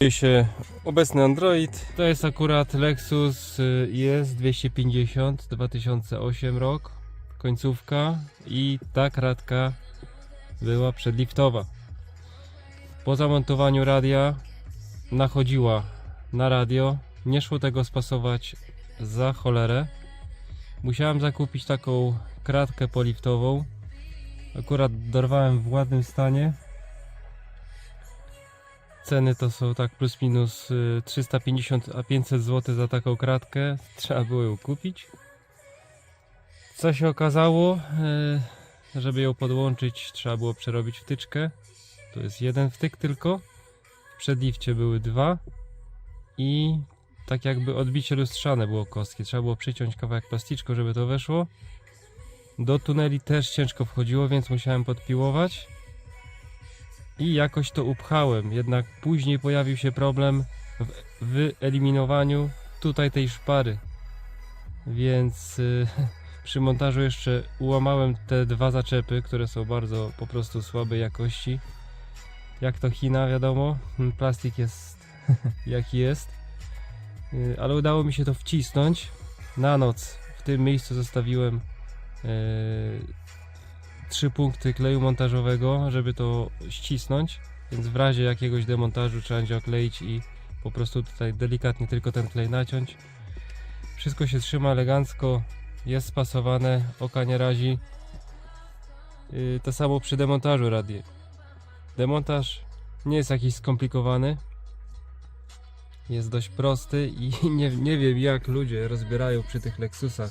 Dzieje się obecny Android. To jest akurat Lexus IS 250 2008 rok, końcówka i ta kratka była przedliftowa. Po zamontowaniu radia nachodziła na radio, nie szło tego spasować za cholerę. Musiałem zakupić taką kratkę poliftową. Akurat dorwałem w ładnym stanie. Ceny to są tak plus minus y, 350 a 500 zł za taką kratkę. Trzeba było ją kupić. Co się okazało, y, żeby ją podłączyć, trzeba było przerobić wtyczkę. To jest jeden wtyk tylko. W przedliwcie były dwa. I tak jakby odbicie lustrzane było kostki. Trzeba było przyciąć kawałek plasticzku, żeby to weszło. Do tuneli też ciężko wchodziło, więc musiałem podpiłować i jakoś to upchałem. Jednak później pojawił się problem w wyeliminowaniu tutaj tej szpary. Więc y, przy montażu jeszcze ułamałem te dwa zaczepy, które są bardzo po prostu słabej jakości. Jak to China, wiadomo, mm, plastik jest jaki jest. Y, Ale udało mi się to wcisnąć. Na noc w tym miejscu zostawiłem y, trzy punkty kleju montażowego, żeby to ścisnąć. Więc w razie jakiegoś demontażu trzeba będzie okleić i po prostu tutaj delikatnie tylko ten klej naciąć. Wszystko się trzyma elegancko, jest spasowane, oka nie razi. Yy, to samo przy demontażu radie. Demontaż nie jest jakiś skomplikowany. Jest dość prosty i nie, nie wiem jak ludzie rozbierają przy tych Lexusach,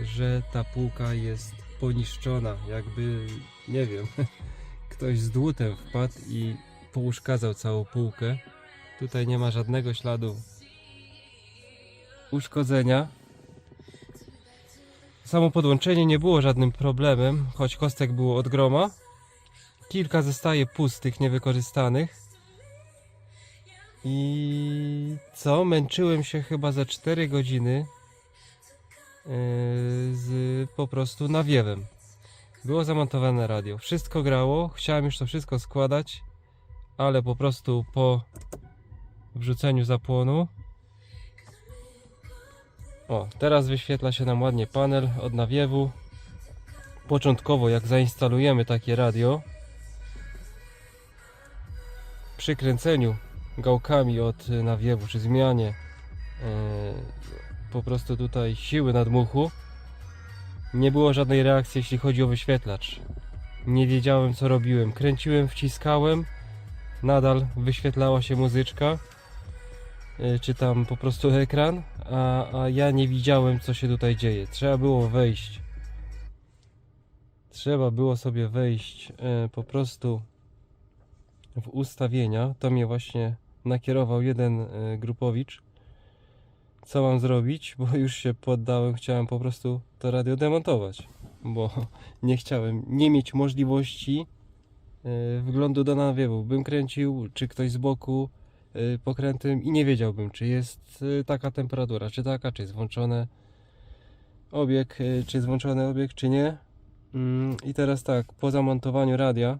że ta półka jest poniszczona, jakby, nie wiem, ktoś z dłutem wpadł i pouszkadzał całą półkę. Tutaj nie ma żadnego śladu uszkodzenia. Samo podłączenie nie było żadnym problemem, choć kostek było od groma. Kilka zostaje pustych, niewykorzystanych. I co? Męczyłem się chyba za 4 godziny z po prostu nawiewem. Było zamontowane radio. Wszystko grało. Chciałem już to wszystko składać, ale po prostu po wrzuceniu zapłonu. O, teraz wyświetla się nam ładnie panel od nawiewu. Początkowo, jak zainstalujemy takie radio, przy kręceniu gałkami od nawiewu czy zmianie e, po prostu tutaj siły nadmuchu. Nie było żadnej reakcji jeśli chodzi o wyświetlacz. Nie wiedziałem co robiłem. Kręciłem, wciskałem. Nadal wyświetlała się muzyczka e, czy tam po prostu ekran a, a ja nie widziałem co się tutaj dzieje. Trzeba było wejść. Trzeba było sobie wejść e, po prostu w ustawienia. To mnie właśnie nakierował jeden e, grupowicz. Co mam zrobić? Bo już się poddałem, chciałem po prostu to radio demontować, bo nie chciałem nie mieć możliwości e, wglądu do nawiewu. Bym kręcił, czy ktoś z boku e, pokrętym i nie wiedziałbym, czy jest e, taka temperatura, czy taka, czy jest włączone obieg, czy jest włączony obieg, czy nie. Mm, I teraz tak, po zamontowaniu radia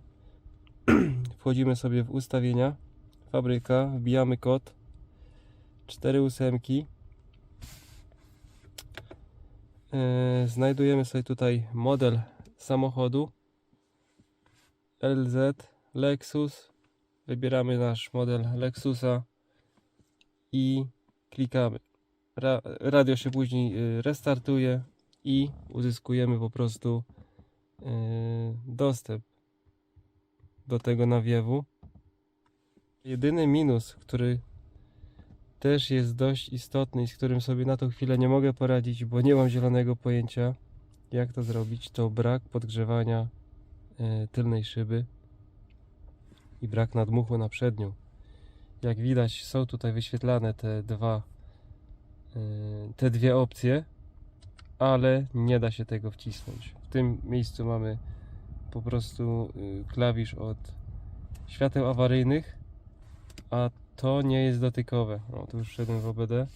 wchodzimy sobie w ustawienia fabryka, wbijamy kod 4 ósemki znajdujemy sobie tutaj model samochodu LZ Lexus wybieramy nasz model Lexusa i klikamy. Ra radio się później y, restartuje i uzyskujemy po prostu y, dostęp do tego nawiewu. Jedyny minus, który też jest dość istotny i z którym sobie na tą chwilę nie mogę poradzić, bo nie mam zielonego pojęcia, jak to zrobić, to brak podgrzewania y, tylnej szyby i brak nadmuchu na przednią. Jak widać, są tutaj wyświetlane te dwa, y, te dwie opcje, ale nie da się tego wcisnąć. W tym miejscu mamy po prostu y, klawisz od świateł awaryjnych, a to nie jest dotykowe. O, tu już wszedłem w OBD.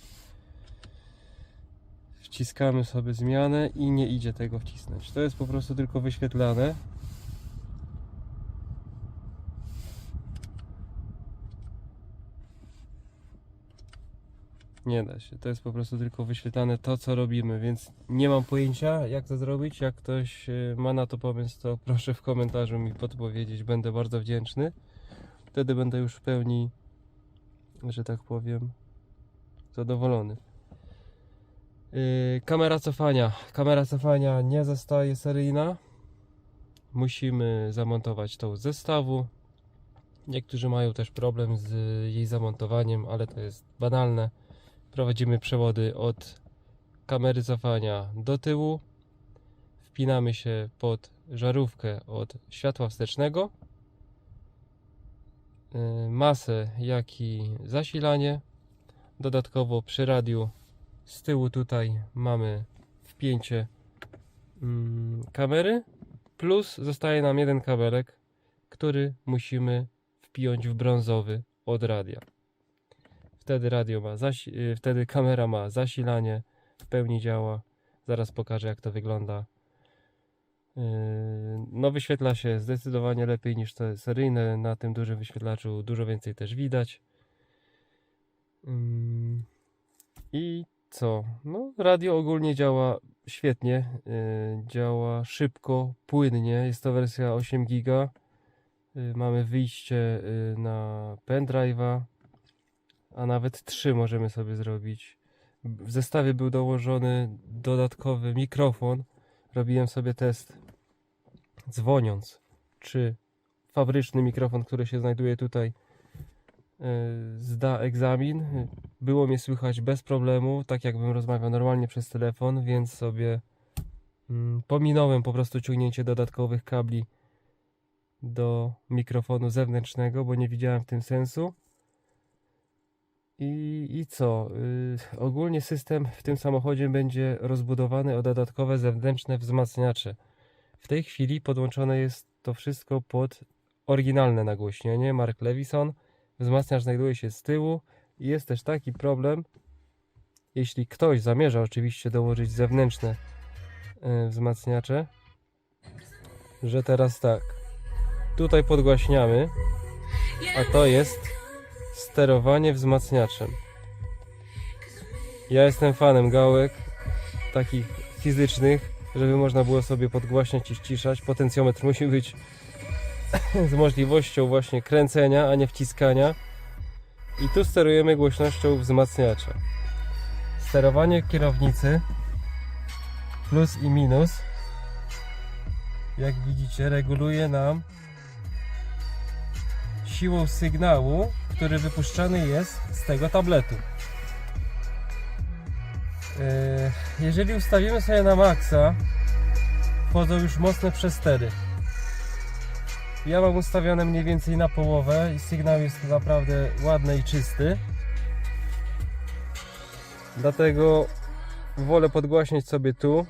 Wciskamy sobie zmianę i nie idzie tego wcisnąć. To jest po prostu tylko wyświetlane. Nie da się. To jest po prostu tylko wyświetlane to, co robimy, więc nie mam pojęcia, jak to zrobić. Jak ktoś e, ma na to pomysł, to proszę w komentarzu mi podpowiedzieć. Będę bardzo wdzięczny. Wtedy będę już w pełni, że tak powiem, zadowolony. Yy, kamera cofania. Kamera cofania nie zostaje seryjna. Musimy zamontować tą zestawu. Niektórzy mają też problem z jej zamontowaniem, ale to jest banalne. Prowadzimy przewody od kamery cofania do tyłu. Wpinamy się pod żarówkę od światła wstecznego. Yy, Masę, jak i zasilanie. Dodatkowo przy radiu z tyłu tutaj mamy wpięcie mm, kamery. Plus zostaje nam jeden kabelek, który musimy wpiąć w brązowy od radia. Wtedy radio ma y, wtedy kamera ma zasilanie, w pełni działa. Zaraz pokażę jak to wygląda. No wyświetla się zdecydowanie lepiej niż te seryjne. Na tym dużym wyświetlaczu dużo więcej też widać. Ym, I co? No radio ogólnie działa świetnie. yy, Działa szybko, płynnie. Jest to wersja 8 giga. Yy, Mamy wyjście yy, na pendrive'a, a nawet 3 możemy sobie zrobić. W zestawie był dołożony dodatkowy mikrofon. Robiłem sobie test dzwoniąc, czy fabryczny mikrofon, który się znajduje tutaj, yy, zda egzamin. Było mnie słychać bez problemu, tak jakbym rozmawiał normalnie przez telefon, więc sobie mm, pominąłem po prostu ciągnięcie dodatkowych kabli do mikrofonu zewnętrznego, bo nie widziałem w tym sensu. I, i co? Yy, ogólnie system w tym samochodzie będzie rozbudowany o dodatkowe zewnętrzne wzmacniacze. W tej chwili podłączone jest to wszystko pod oryginalne nagłośnienie Mark Levison. Wzmacniacz znajduje się z tyłu i jest też taki problem, jeśli ktoś zamierza oczywiście dołożyć zewnętrzne yy, wzmacniacze, że teraz tak. Tutaj podgłaśniamy, a to jest sterowanie wzmacniaczem. Ja jestem fanem gałek takich fizycznych, żeby można było sobie podgłaśniać i ściszać. Potencjometr musi być z możliwością właśnie kręcenia, a nie wciskania. I tu sterujemy głośnością wzmacniacza. Sterowanie kierownicy plus i minus jak widzicie reguluje nam siłą sygnału, który wypuszczany jest z tego tabletu. Yy, Jeżeli ustawimy sobie na maksa, wchodzą już mocne przestery. Ja mam ustawione mniej więcej na połowę i sygnał jest naprawdę ładny i czysty. Dlatego wolę podgłaśniać sobie tu,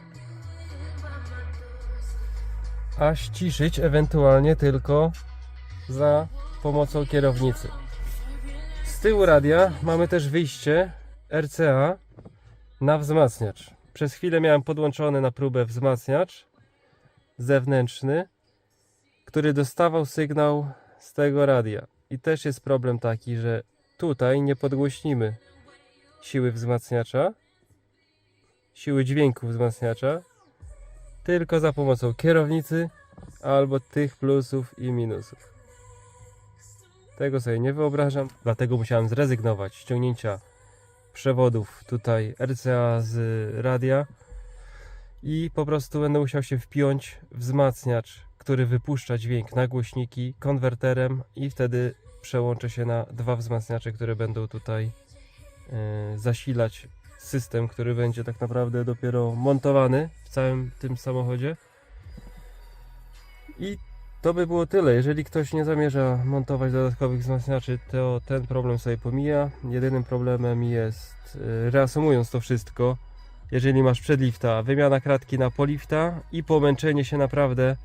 a ściszyć ewentualnie tylko za pomocą kierownicy. Tyłu radia mamy też wyjście RCA na wzmacniacz. Przez chwilę miałem podłączony na próbę wzmacniacz zewnętrzny, który dostawał sygnał z tego radia. I też jest problem taki, że tutaj nie podgłośnimy siły wzmacniacza, siły dźwięku wzmacniacza, tylko za pomocą kierownicy albo tych plusów i minusów. Tego sobie nie wyobrażam, dlatego musiałem zrezygnować z ściągnięcia przewodów tutaj RCA z radia i po prostu będę musiał się wpiąć wzmacniacz, który wypuszcza dźwięk na głośniki konwerterem i wtedy przełączę się na dwa wzmacniacze, które będą tutaj e, zasilać system, który będzie tak naprawdę dopiero montowany w całym tym samochodzie. I to by było tyle. Jeżeli ktoś nie zamierza montować dodatkowych wzmacniaczy, to ten problem sobie pomija. Jedynym problemem jest, e, reasumując to wszystko, jeżeli masz przedlifta, wymiana kratki na polifta i pomęczenie się naprawdę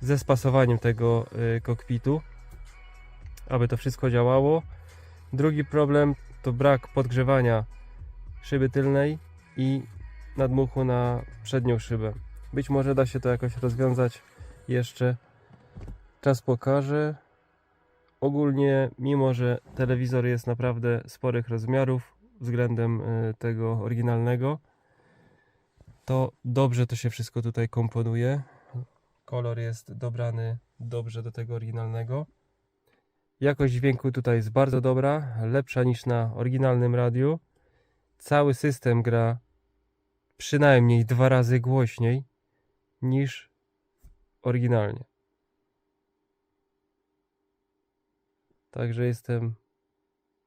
ze spasowaniem tego y, kokpitu, aby to wszystko działało. Drugi problem to brak podgrzewania szyby tylnej i nadmuchu na przednią szybę. Być może da się to jakoś rozwiązać jeszcze. Czas pokaże. Ogólnie, mimo że telewizor jest naprawdę sporych rozmiarów względem y, tego oryginalnego, to dobrze to się wszystko tutaj komponuje. Kolor jest dobrany dobrze do tego oryginalnego. Jakość dźwięku tutaj jest bardzo dobra, lepsza niż na oryginalnym radiu. Cały system gra przynajmniej dwa razy głośniej niż oryginalnie. Także jestem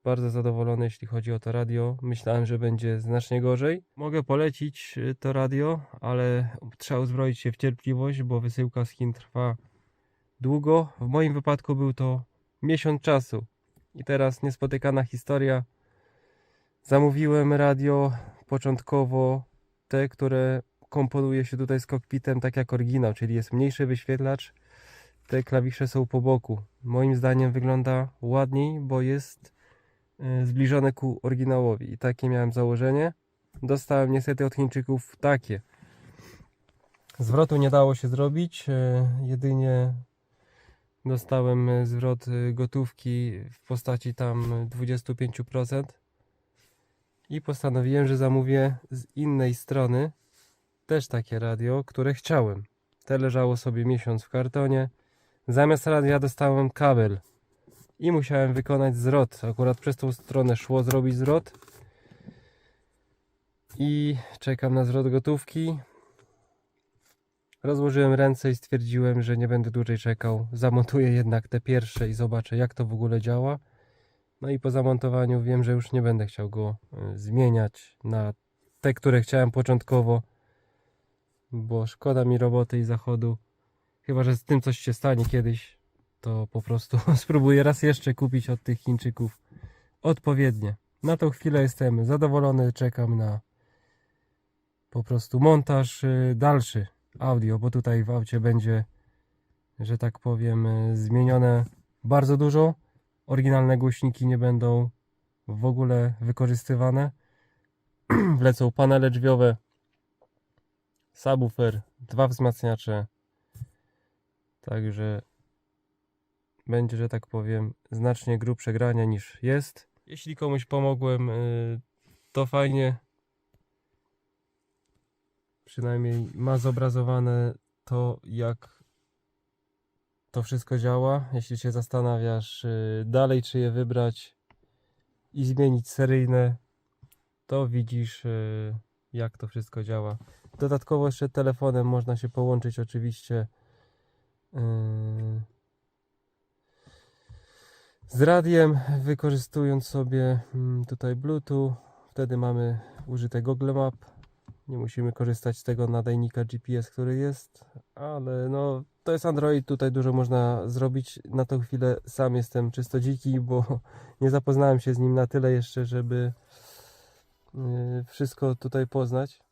bardzo zadowolony, jeśli chodzi o to radio. Myślałem, że będzie znacznie gorzej. Mogę polecić y, to radio, ale trzeba uzbroić się w cierpliwość, bo wysyłka z Chin trwa długo. W moim wypadku był to miesiąc czasu. I teraz niespotykana historia. Zamówiłem radio początkowo te, które komponuje się tutaj z kokpitem tak jak oryginał, czyli jest mniejszy wyświetlacz. Te klawisze są po boku. Moim zdaniem wygląda ładniej, bo jest y, zbliżone ku oryginałowi. I takie miałem założenie. Dostałem niestety od Chińczyków takie. Zwrotu nie dało się zrobić. y, Jedynie dostałem y, zwrot gotówki w postaci tam 25%. I postanowiłem, że zamówię z innej strony też takie radio, które chciałem. Te leżało sobie miesiąc w kartonie. Zamiast radia dostałem kabel i musiałem wykonać zwrot. Akurat przez tą stronę szło zrobić zwrot. I czekam na zwrot gotówki. Rozłożyłem ręce i stwierdziłem, że nie będę dłużej czekał. Zamontuję jednak te pierwsze i zobaczę, jak to w ogóle działa. No i po zamontowaniu wiem, że już nie będę chciał go y, zmieniać na te, które chciałem początkowo, bo szkoda mi roboty i zachodu. Chyba, że z tym coś się stanie kiedyś, to po prostu spróbuję raz jeszcze kupić od tych Chińczyków odpowiednie. Na tą chwilę jestem zadowolony, czekam na po prostu montaż y, dalszy audio, bo tutaj w aucie będzie, że tak powiem, y, zmienione bardzo dużo. Oryginalne głośniki nie będą w ogóle wykorzystywane. Wlecą panele drzwiowe, subwoofer, dwa wzmacniacze. Także będzie, że tak powiem, znacznie grubsze grania niż jest. Jeśli komuś pomogłem, y, to fajnie. Przynajmniej ma zobrazowane to, jak to wszystko działa. Jeśli się zastanawiasz y, dalej, czy je wybrać i zmienić seryjne, to widzisz, y, jak to wszystko działa. Dodatkowo jeszcze telefonem można się połączyć oczywiście z radiem, wykorzystując sobie mm, tutaj Bluetooth. Wtedy mamy użyte Google Map. Nie musimy korzystać z tego nadajnika GPS, który jest, ale no to jest Android, tutaj dużo można zrobić. Na tą chwilę sam jestem czysto dziki, bo nie zapoznałem się z nim na tyle jeszcze, żeby yy, wszystko tutaj poznać.